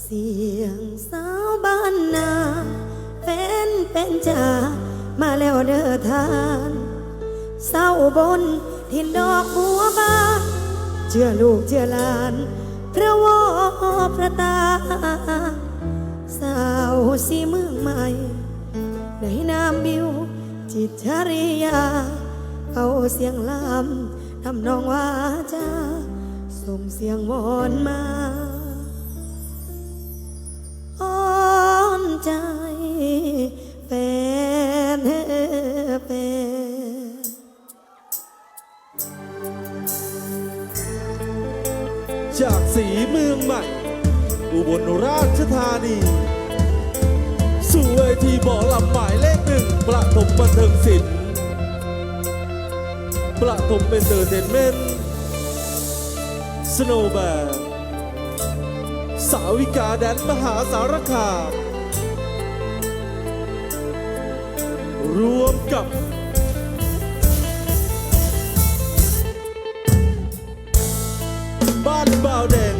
เสียงสาวบ้านนาแฟนเป็นจ่ามาแล้วเด้อทานเศร้าบนทินดอกบัวบานเชื่อลูกเชื่อหลานพระวอพระตา สาวสีเมืองใหม่ ในนามบิว จิตชริยา เอาเสียงลำทำนองว่าจาส่งเสียงวอนมา ใจแฟนแฟนจากสีเมืองใหม่ อุบลราชธานี สู่เวทีหมอลำหมายเลขหนึ่งประถมบันเทิงศิลป์ประถมเป็นเตอร์เทนเมนต์สโนว์แบร์สาวิกาแดนมหาสารคาม รวมกับ บ้านบ่าวแดง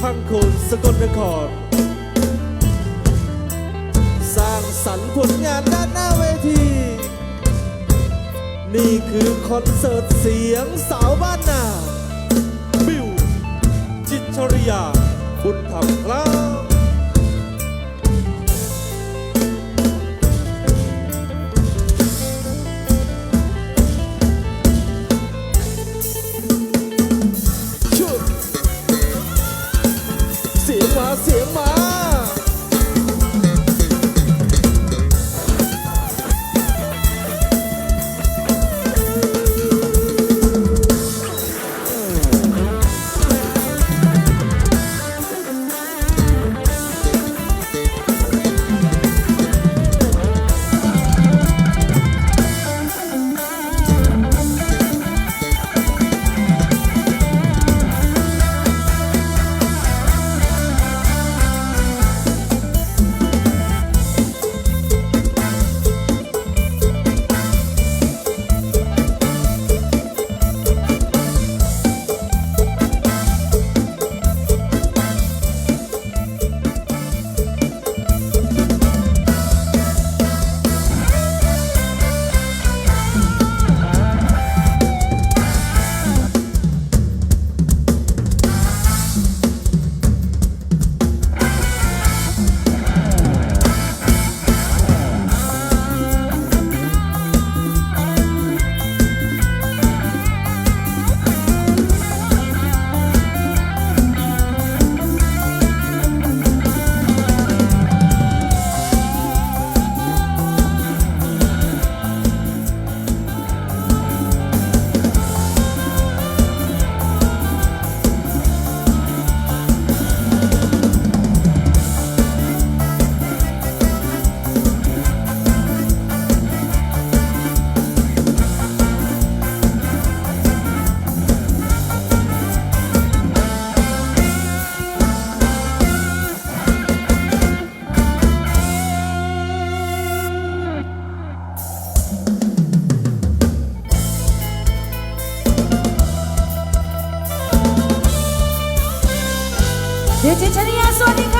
พังโคนสกลนคร สร้างสรรค์ผลงานด้านหน้าเวที นี่คือคอนเสิร์ตเสียงสาวบ้านนา บิว จิตรชริยา บุญธรรมครับ เสียง มาเดี๋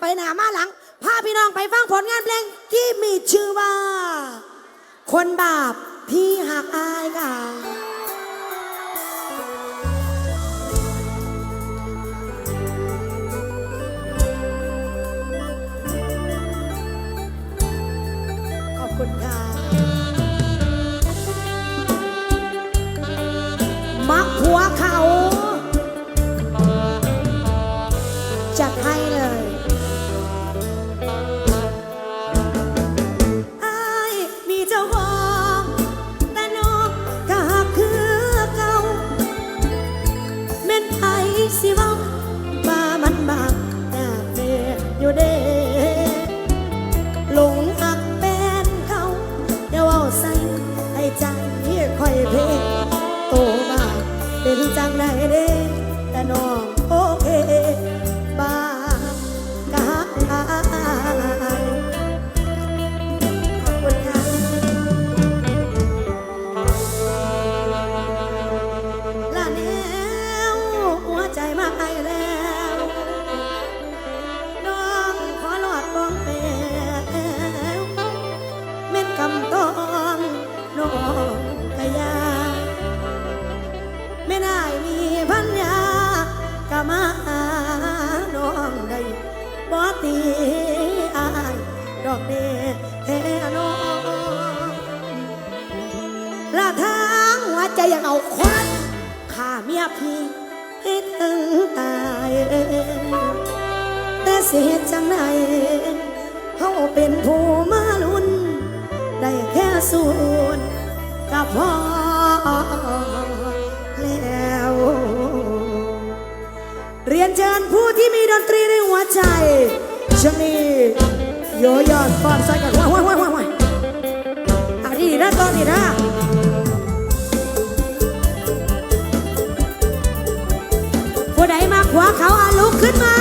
ไปหนามาหลังพาพี่น้องไปฟังผลงานเพลงที่มีชื่อว่า คนบาปที่หักอายกัน เสียจังไหเขาเป็นผู้มาลุนได้แค่สูนกับพ่อแล้ว เรียนเชิญผู้ที่มีดนตรีในหัวใจชนีโยยอดฟันใส่กันว้าวว้าวว้าวอันนี้นะตอนนี้นะผู้ใดมาขวาเขาอาลุกขึ้นมา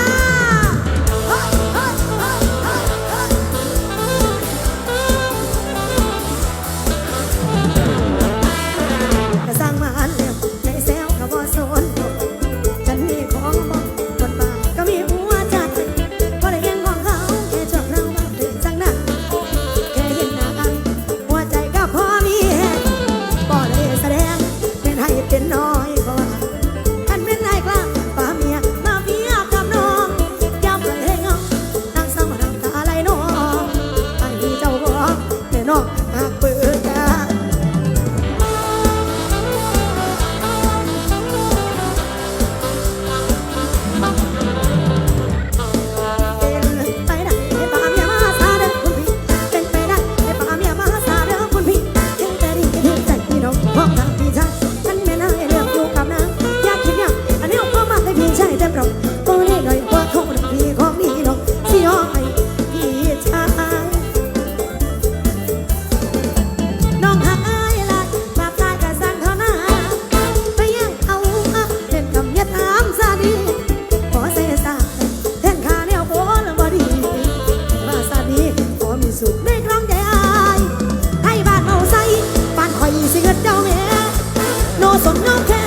โนส